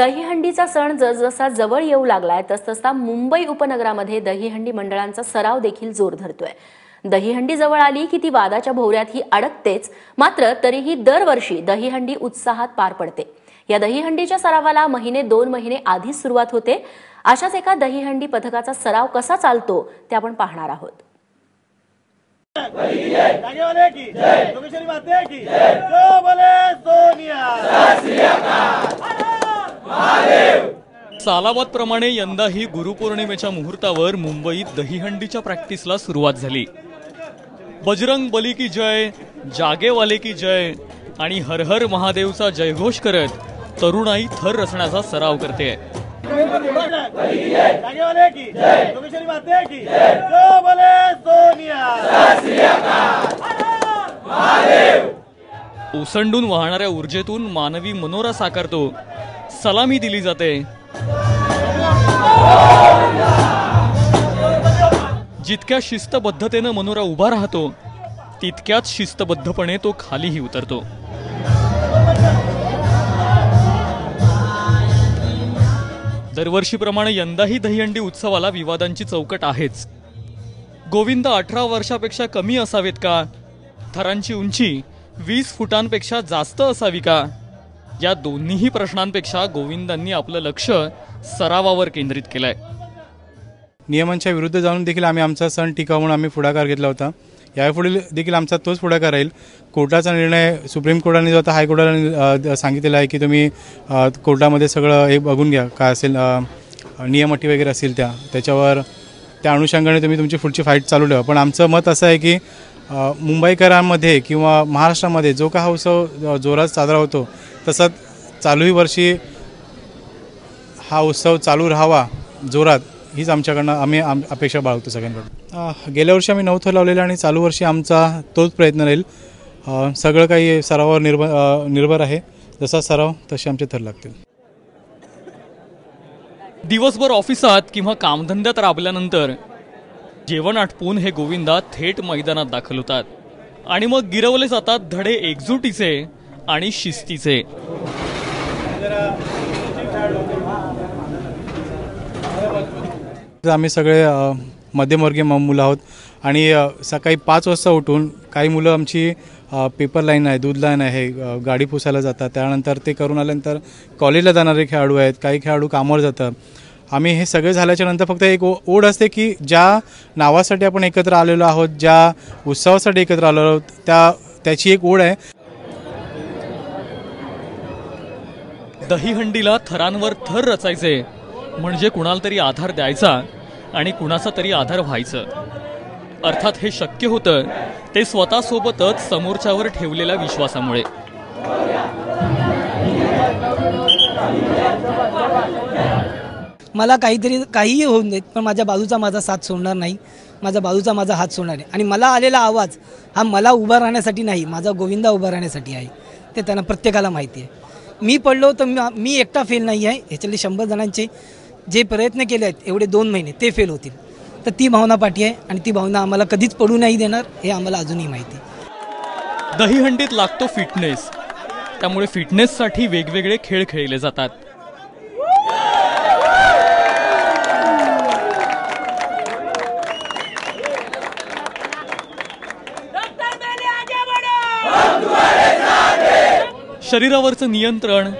दहीहंडीचा सण जसजसा जवळ येऊ लागलाय तसतसा मुंबई उपनगरामध्ये दहीहंडी मंडळांचा सराव देखील जोर धरतोय. दहीहंडी जवळ आली की ती वादाच्या भोवऱ्यात ही अडकतेच मात्र तरीही दरवर्षी दहीहंडी उत्साहात पार पडते. या दहीहंडीच्या सरावाला महिने दोन महिने आधीच सुरुवात होते. अशाच एका दहीहंडी पथकाचा सराव कसा चालतो ते आपण पाहणार आहोत. की. की. सोनिया. सालाबाद यंदाही गुरुपौर्णिमेच्या मुहूर्तावर मुंबईत दहीहंडीच्या प्रॅक्टिसला सुरुवात झाली. बजरंग बली की जय जागेवाले की जय आणि हर हर महादेवचा जयघोष करत तरुणाई थर रचण्याचा सराव करते. ओसंडून वाहणाऱ्या ऊर्जेतून मानवी मनोरा साकारतो. सलामी दिली जाते. जितक्या शिस्तबद्धतेनं मनोरा उभा राहतो तितक्याच शिस्तबद्धपणे तो खालीही उतरतो. दरवर्षीप्रमाणे यंदाही दहीहंडी उत्सवाला विवादांची चौकट आहेच. गोविंद अठरा वर्षापेक्षा कमी असावेत का? थरांची उंची वीस फुटांपेक्षा जास्त असावी का? या दोन्हीही प्रश्नांपेक्षा गोविंदांनी आपलं लक्ष सरावावर केंद्रित केलंय. नियमांच्या विरुद्ध जाऊन देखील आम्ही आमचा सण टिकावून आम्ही पुढाकार घेतला होता. यापुढील देखील आमचा तोच पुढाकार राहील. कोर्टाचा निर्णय सुप्रीम कोर्टाने जो आता हायकोर्टाने सांगितलेला आहे की तुम्ही कोर्टामध्ये सगळं हे बघून घ्या काय असेल नियम अटी वगैरे असतील त्या त्याच्यावर त्या अनुषंगाने तुम्ही तुमची पुढची फाईट चालू ठेवा. पण आमचं मत असं आहे की मुंबईकरांमध्ये किंवा महाराष्ट्रामध्ये जो का हा उत्सव जोरात साजरा होतो तसंच चालूही वर्षी हा उत्सव चालू राहावा जोरात हीच आमच्याकडनं आम्ही आम अपेक्षा बाळगतो सगळ्यांकडून. गेल्या वर्षी आम्ही नऊ थर लावलेले आणि चालू वर्षी आमचा तोच प्रयत्न राहील. सगळं काही सरावावर निर्भ निर्भर आहे. जसा सराव तसे आमचे थर लागतील. दिवसभर ऑफिसात किंवा कामधंद्यात राबल्यानंतर जेवण आटपून हे गोविंदा थेट मैदानात दाखल होतात. आणि मग गिरवले जातात धडे एकजुटीचे आणि शिस्तीचे. आम्ही सगळे मध्यमवर्गीय म- मुलं आहोत. आणि सकाळी पाच वाजता उठून काही मुलं आमची पेपर लाईन आहे दूध लाईन आहे गाडी पुसायला जातात. त्यानंतर ते करून आल्यानंतर कॉलेजला जाणारे खेळाडू आहेत काही खेळाडू कामावर जातात. आम्ही हे सगळे झाल्याच्यानंतर फक्त एक ओ- ओढ असते की ज्या नावासाठी आपण एकत्र आलेलो आहोत ज्या उत्सवासाठी एकत्र आलेलो आहोत त्या त्याची एक ओढ आहे. दहीहंडीला थरांवर थर रचायचे. म्हणजे कुणाला तरी आधार द्यायचा आणि कुणाचा तरी आधार व्हायचं. अर्थात हे शक्य होतं ते स्वतःसोबतच समोरच्यावर ठेवलेल्या विश्वासामुळे. मला काहीतरी काहीही होऊन देत पण माझ्या बाजूचा माझा साथ सोडणार नाही. माझ्या बाजूचा माझा हात सोडणार आहे आणि मला आलेला आवाज हा मला उभा राहण्यासाठी नाही माझा गोविंदा उभा राहण्यासाठी आहे. ते त्यांना प्रत्येकाला माहिती आहे. मी पडलो तर मी- मी एकटा फेल नाही आहे. ह्याच्यातले शंभर जणांचे जे प्रयत्न केले आहेत एवढे दोन महिने ते फेल होतील. तर ती भावना पाठी आहे आणि ती भावना आम्हाला कधीच पडू नाही देणार हे आम्हाला अजूनही माहिती आहे. दहीहंडीत लागतो फिटनेस त्यामुळे फिटनेससाठी वेगवेगळे खेळ खेळले जातात. शरीरावरचं नियंत्रण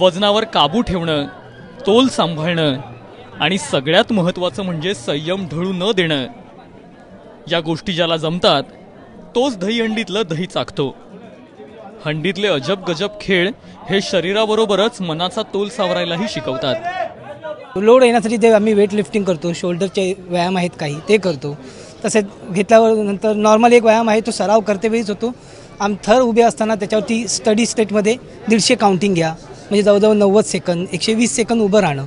वजनावर काबू ठेवणं तोल सांभाळणं आणि सगळ्यात महत्त्वाचं म्हणजे संयम ढळू न देणं. या गोष्टी ज्याला जमतात तोच दहीहंडीतलं दही चाकतो. हंडीतले अजब गजब खेळ हे शरीराबरोबरच मनाचा तोल सावरायलाही शिकवतात. लोड येण्यासाठी ते आम्ही वेट लिफ्टिंग करतो शोल्डरचे व्यायाम आहेत काही ते करतो. तसेच घेतल्यावर नंतर नॉर्मल एक व्यायाम आहे तो सराव करते वेळीच होतो. आम थर उभे असताना त्याच्यावरती स्टडी स्टेटमध्ये दीडशे काउंटिंग घ्या. म्हणजे जवळजवळ नव्वद सेकंद एकशे वीस सेकंद उभं राहणं.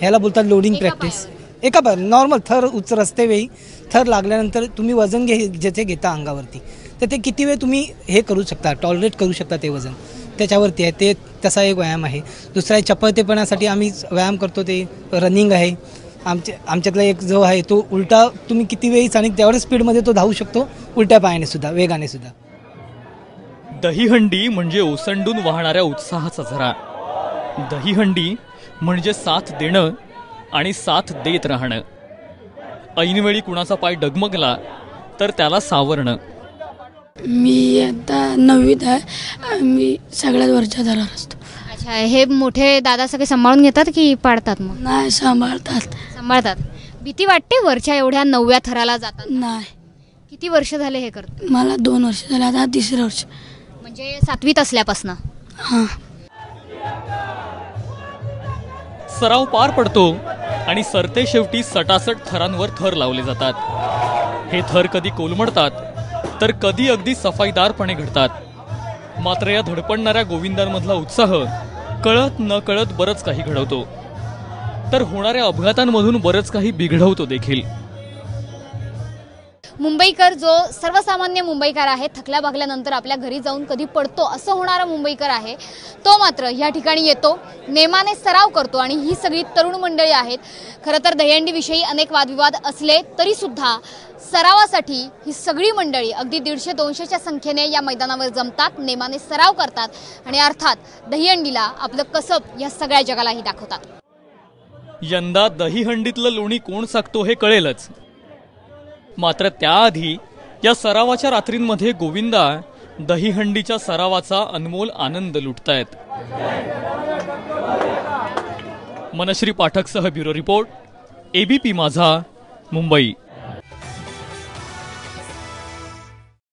ह्याला बोलतात लोडिंग प्रॅक्टिस एका बार नॉर्मल थर उच रस्तेवेळी थर लागल्यानंतर तुम्ही वजन घे ज्याचे घेता अंगावरती तर ते किती वेळ तुम्ही हे करू शकता टॉलरेट करू शकता ते वजन. त्याच्यावरती आहे ते तसा एक व्यायाम आहे. दुसरा एक चपळतेपणासाठी आम्ही व्यायाम करतो ते. रनिंग आहे. आमच्या आमच्यातला एक जो आहे तो उलटा तुम्ही किती वेळी आणि तेवढ्या स्पीडमध्ये तो धावू शकतो उलट्या पायाने सुद्धा वेगाने सुद्धा. दहीहंडी म्हणजे ओसंडून वाहणाऱ्या उत्साहाचा झरा. दहीहंडी म्हणजे साथ देणं आणि साथ देत राहणं. ऐनवेळी कुणाचा पाय डगमगला तर त्याला सावरणं. मी आता नववीत आहे. मी सगळ्यात वरच्या दरावर असतो. अच्छा हे मोठे दादा सगळे सांभाळून घेतात की पाडतात मग? नाही सांभाळतात. सांभाळतात. भीती वाटते वरच्या एवढ्या नवव्या थराला जातात नाही. किती वर्ष झाले हे करत? मला दोन वर्ष झाले आता तिसरं वर्ष. म्हणजे सातवीत असल्यापासनं. हां. सराव पार पडतो आणि सरते शेवटी सटासट थरांवर थर लावले जातात. हे थर कधी कोलमडतात तर कधी अगदी सफाईदारपणे घडतात. मात्र या धडपडणाऱ्या गोविंदांमधला उत्साह कळत न कळत बरंच काही घडवतो. तर होणाऱ्या अपघातांमधून बरंच काही बिघडवतो देखील. मुंबईकर जो सर्वसामान्य मुंबईकर आहे थकल्या भागल्यानंतर आपल्या घरी जाऊन कधी पडतो असं होणारा मुंबईकर आहे तो मात्र या ठिकाणी येतो नेमाने सराव करतो आणि ही सगळी तरुण मंडळी आहेत. खरं तर दहीहंडीविषयी अनेक वादविवाद असले तरी सुद्धा सरावासाठी ही सगळी मंडळी अगदी दीडशे दोनशेच्या संख्येने या मैदानावर जमतात नेमाने सराव करतात आणि अर्थात दहीहंडीला आपलं कसब या सगळ्या जगालाही दाखवतात. यंदा दहीहंडीतलं लोणी कोण सांगतो हे कळेलच. मात्र त्याआधी या सरावाच्या रात्रींमध्ये गोविंदा दहीहंडीच्या सरावाचा अनमोल आनंद लुटतायत. Manashree पाठकसह bureau report ABP Majha Mumbai.